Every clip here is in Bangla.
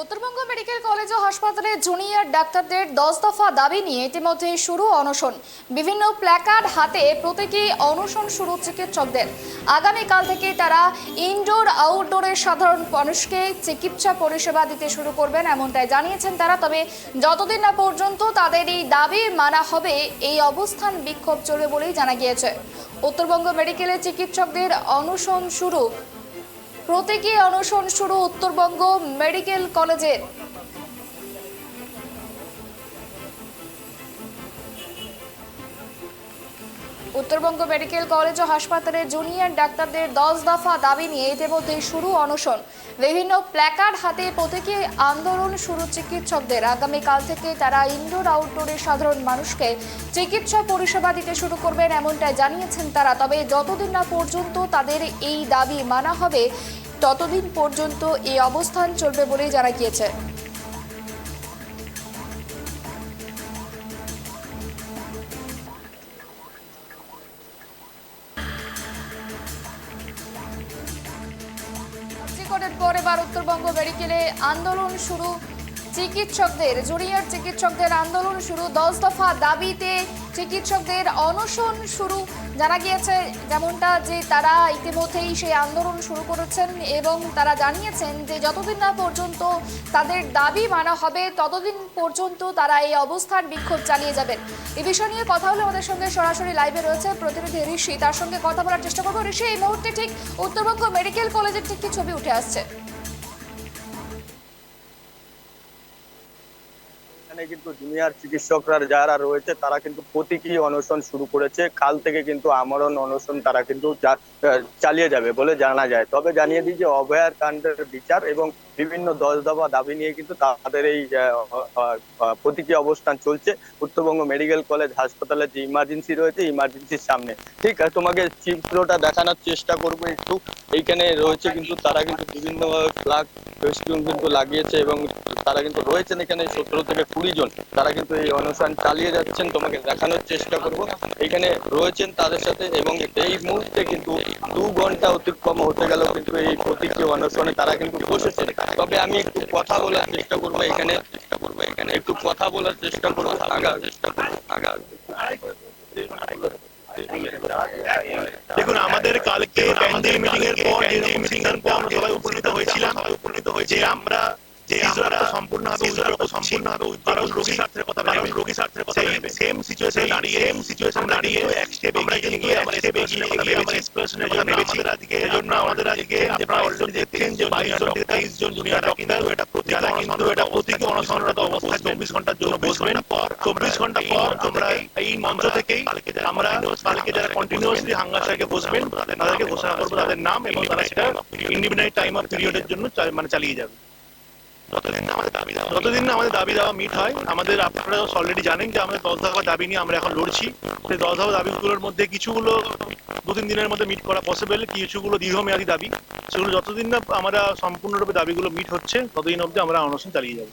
উত্তরবঙ্গ মেডিকেল কলেজ ও হাসপাতালে জুনিয়র ডাক্তারদের দশ দফা দাবি নিয়ে ইতিমধ্যে শুরু অনশন। বিভিন্ন প্ল্যাকার্ড হাতে প্রতীকী অনশন শুরু চিকিৎসকদের। আগামীকাল থেকে তারা ইনডোর আউটডোরের সাধারণ মানুষকে চিকিৎসা পরিষেবা দিতে শুরু করবেন এমনটাই জানিয়েছেন তারা। তবে যতদিন না পর্যন্ত তাদের এই দাবি মানা হবে, এই অবস্থান বিক্ষোভ চলবে বলেই জানা গিয়েছে। উত্তরবঙ্গ মেডিকেলের চিকিৎসকদের অনশন শুরু প্রতীকী অনশন শুরু উত্তরবঙ্গ মেডিকেল কলেজের। উত্তরবঙ্গ মেডিকেল কলেজ ও হাসপাতালে জুনিয়র ডাক্তারদের দশ দফা দাবি নিয়ে ইতিমধ্যে শুরু অনশন। বিভিন্ন প্ল্যাকার্ড হাতে প্রতীকী আন্দোলন শুরু চিকিৎসকদের। আগামীকাল থেকে তারা ইনডোর, আউটডোরে সাধারণ মানুষকে চিকিৎসা পরিষেবা দিতে শুরু করবেন এমনটাই জানিয়েছেন তারা। তবে যতদিন না পর্যন্ত তাদের এই দাবি মানা হবে ততদিন পর্যন্ত এই অবস্থান চলবে বলেই জানা গিয়েছে। পরে এবার উত্তরবঙ্গ মেডিকেলে আন্দোলন শুরু। চিকিৎসকদের, জুনিয়র চিকিৎসকদের আন্দোলন শুরু। দশ দফা দাবিতে চিকিৎসকদের অনশন শুরু। জানা গিয়েছে যেমনটা যে তারা ইতিমধ্যেই সেই আন্দোলন শুরু করেছেন এবং তারা জানিয়েছেন যে যতদিন না পর্যন্ত তাদের দাবি মানা হবে, ততদিন পর্যন্ত তারা এই অবস্থান বিক্ষোভ চালিয়ে যাবেন। এই বিষয় নিয়ে কথা হলে আমাদের সঙ্গে সরাসরি লাইভে রয়েছে প্রতিনিধি ঋষি। তার সঙ্গে কথা বলার চেষ্টা করব। ঋষি, এই মুহূর্তে ঠিক উত্তরবঙ্গ মেডিকেল কলেজের ঠিক কি ছবি উঠে আসছে? কিন্তু জুনিয়র চিকিৎসকরা যারা রয়েছে, তারা কিন্তু প্রতীকী অনশন শুরু করেছে। কাল থেকে কিন্তু আমরণ অনশন তারা কিন্তু চালিয়ে যাবে বলে জানা যায়। তবে জানিয়ে দিই যে অভয়ার কাণ্ডের বিচার এবং বিভিন্ন দশ দফা দাবি নিয়ে কিন্তু তাদের এই প্রতীকী অবস্থান চলছে। উত্তরবঙ্গ মেডিকেল কলেজ হাসপাতালের যে ইমার্জেন্সি রয়েছে ইমার্জেন্সির সামনে। ঠিক আছে, তোমাকে চিত্রটা দেখানোর চেষ্টা করব একটু। এইখানে রয়েছে কিন্তু তারা কিন্তু বিভিন্ন ফ্লাগ কিন্তু লাগিয়েছে এবং তারা কিন্তু রয়েছেন এখানে সতেরো থেকে কুড়ি জন। তারা কিন্তু এই অনুষ্ঠান চালিয়ে যাচ্ছেন, তোমাকে দেখানোর চেষ্টা করব। এখানে রয়েছেন তাদের সাথে এবং এই মুহূর্তে কিন্তু দু ঘণ্টা অতিক্রম হতে গেল কিন্তু এই প্রতীকী অনুষ্ঠানে তারা কিন্তু বসেছেন। তবে আমি একটু কথা বলার চেষ্টা করব এখানে চেষ্টা করব এখানে। একটু কথা বলার চেষ্টা করব আগা চেষ্টা করব আগা দেখুন আমাদের কালকে আমাদের মিটিং এর পর মিটিং এর পর আমরা সবাই উপনীত হয়েছিলাম। উপনীত হয়েছে আমরা যে আমরা সম্পূর্ণভাবে রোগী স্বার্থের কথা কারণ রোগী স্বার্থের কথা সেম সিচুয়েশন দাঁড়িয়ে সেম সিচুয়েশন দাঁড়িয়ে এক স্টেপ আমরা এগিয়ে এক স্টেপ এগিয়ে এগিয়ে আমরা এক্সপ্রেশনের জন্য আমাদের আজকে জন্য আমাদের আজকে আপনারা অলরেডি দেখতেন যে বাইশ জন তেইশ জন জুনিয়ররা কিন্তু এটা প্রতিটা কিন্তু এটা প্রতীকী অনশনরত অবস্থায় চব্বিশ পর চব্বিশ ঘণ্টা পর আমরা এই মঞ্চ থেকেই আমরা কালকে যারা কন্টিনিউয়াসলি বসবেন তাদেরকে ঘোষণা করব তাদের নাম এবং তারা সেটা ইন্ডিপেন্ডেন্ট টাইম অফ পিরিয়ডের জন্য মানে চালিয়ে যাবে যতদিন না আমাদের দাবি দেওয়া মিট হয়, আমাদের আপনারা অলরেডি জানেন যে আমাদের দশ দফা দাবি নিয়ে আমরা এখন লড়ছি। সেই দশ দফা দাবিগুলোর মধ্যে কিছুগুলো দু তিন দিনের মধ্যে মিট করা পসিবল কিছুগুলো দীর্ঘমেয়াদী দাবি। সেগুলো যতদিন না আমরা সম্পূর্ণরূপে দাবিগুলো মিট হচ্ছে, ততদিন অবধি আমরা অনশন চালিয়ে যাব।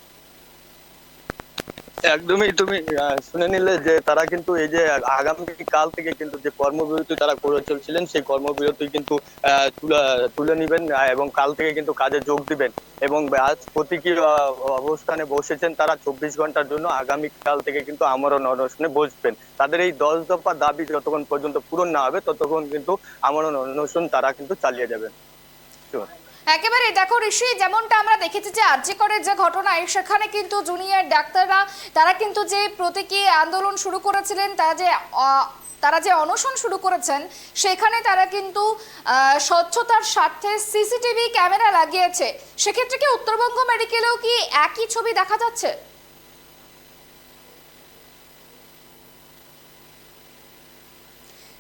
একদমই, তুমি শুনে নিলে যে তারা কিন্তু এই যে আগামী কাল থেকে কিন্তু যে কর্মবিরতি তারা করে চলছিলেন, সেই কর্মবিরতি কিন্তু তুলে- নিবেন এবং কাল থেকে কিন্তু কাজে যোগ দিবেন। এবং আজ প্রতীকী অবস্থানে বসেছেন তারা চব্বিশ ঘণ্টার জন্য আগামী কাল থেকে কিন্তু আমরণ অনশনে বসবেন। তাদের এই দশ দফা দাবি যতক্ষণ পর্যন্ত পূরণ না হবে, ততক্ষণ কিন্তু আমরণ অনশন তারা কিন্তু চালিয়ে যাবেন. একেবারে, দেখো ঋষি, যেমনটা আমরা দেখেছি যে আর্যিকরের যে ঘটনায় সেখানে কিন্তু জুনিয়র ডাক্তাররা, তারা কিন্তু যে প্রতীকী আন্দোলন শুরু করেছিলেন, তারা যে তারা যে অনশন শুরু করেছেন, সেখানে তারা কিন্তু স্বচ্ছতার স্বার্থে সিসিটিভি ক্যামেরা লাগিয়েছে। সেক্ষেত্রে কি উত্তরবঙ্গ মেডিকেলেও কি একই ছবি দেখা যাচ্ছে?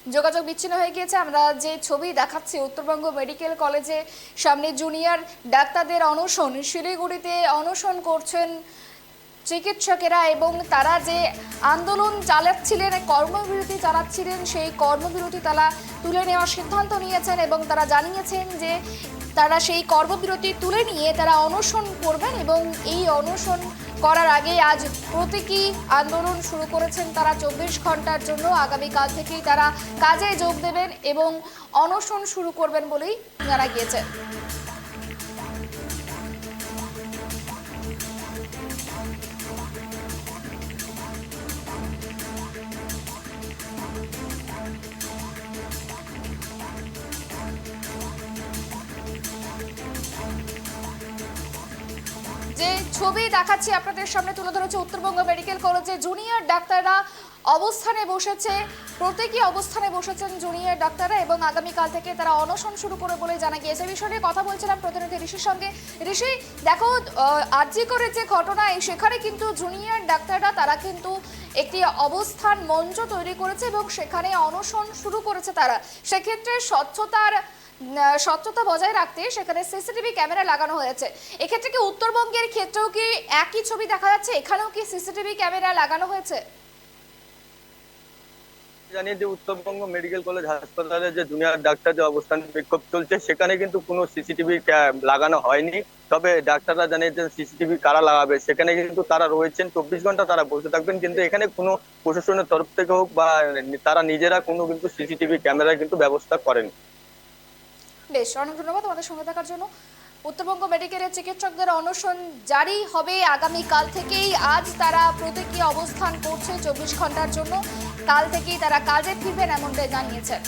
যোগাযোগ বিচ্ছিন্ন হয়ে গিয়েছে। আমরা যে ছবি দেখাচ্ছি, উত্তরবঙ্গ মেডিকেল কলেজে সামনে জুনিয়র ডাক্তারদের অনশন, শিলিগুড়িতে অনশন করছেন চিকিৎসকেরা এবং তারা যে আন্দোলন চালাচ্ছিলেন, কর্মবিরতি চালাচ্ছিলেন, সেই কর্মবিরতি তারা তুলে নেওয়ার সিদ্ধান্ত নিয়েছেন এবং তারা জানিয়েছেন যে তারা সেই কর্মবিরতি তুলে নিয়ে তারা অনশন করবেন এবং এই অনশন করার আগেই আজ প্রতীকী আন্দোলন শুরু করেছেন তারা চব্বিশ ঘণ্টার জন্য। আগামীকাল থেকেই তারা কাজে যোগ দেবেন এবং অনশন শুরু করবেন বলেই জানা গিয়েছে। যে ছবি দেখাচ্ছি আপনাদের সামনে তুলে ধরেছে উত্তরবঙ্গ মেডিকেল কলেজে জুনিয়র ডাক্তাররা অবস্থানে বসেছে প্রত্যেকই অবস্থানে বসেছেন জুনিয়র ডাক্তাররা এবং আগামীকাল থেকে তারা অনশন শুরু করে বলে জানা গিয়েছে। বিষয় কথা বলছিলাম প্রতিনিধি ঋষির সঙ্গে। ঋষি, দেখো আর আর্জি করে যে ঘটনা সেখানে কিন্তু জুনিয়র ডাক্তাররা তারা কিন্তু একটি অবস্থান মঞ্চ তৈরি করেছে এবং সেখানে অনশন শুরু করেছে তারা। সেক্ষেত্রে স্বচ্ছতার স্বচ্ছতা বজায় রাখতে সেখানে সিসিটিভি ক্যামেরা লাগানো হয়েছে। এক্ষেত্রে কি উত্তরবঙ্গের ক্ষেত্রেও কি একই ছবি দেখা যাচ্ছে? এখানেও কি সিসিটিভি ক্যামেরা লাগানো হয়েছে? জানি যে উত্তরবঙ্গ মেডিকেল কলেজ হাসপাতালে যে জুনিয়র ডাক্তার যে অবস্থান বিক্ষোভ চলছে, সেখানে কিন্তু কোনো সিসিটিভি লাগানো হয়নি। তবে ডাক্তাররা জানিয়েছেন সিসিটিভি কারা লাগাবে, সেখানে কিন্তু তারা রয়েছেন। চব্বিশ ঘণ্টা তারা বসে থাকবেন, কিন্তু এখানে কোনো প্রশাসনের তরফ থেকে হোক বা তারা নিজেরা কোনো কিন্তু সিসিটিভি ক্যামেরা কিন্তু ব্যবস্থা করেন। বেশ, অনেক ধন্যবাদ আমাদের সঙ্গে থাকার জন্য। উত্তরবঙ্গ মেডিকেলের চিকিৎসকদের অনশন জারি হবে আগামীকাল থেকেই। আজ তারা প্রতীকী অবস্থান করছে চব্বিশ ঘণ্টার জন্য। কাল থেকেই তারা কাজে ফিরবেন এমনটাই জানিয়েছেন।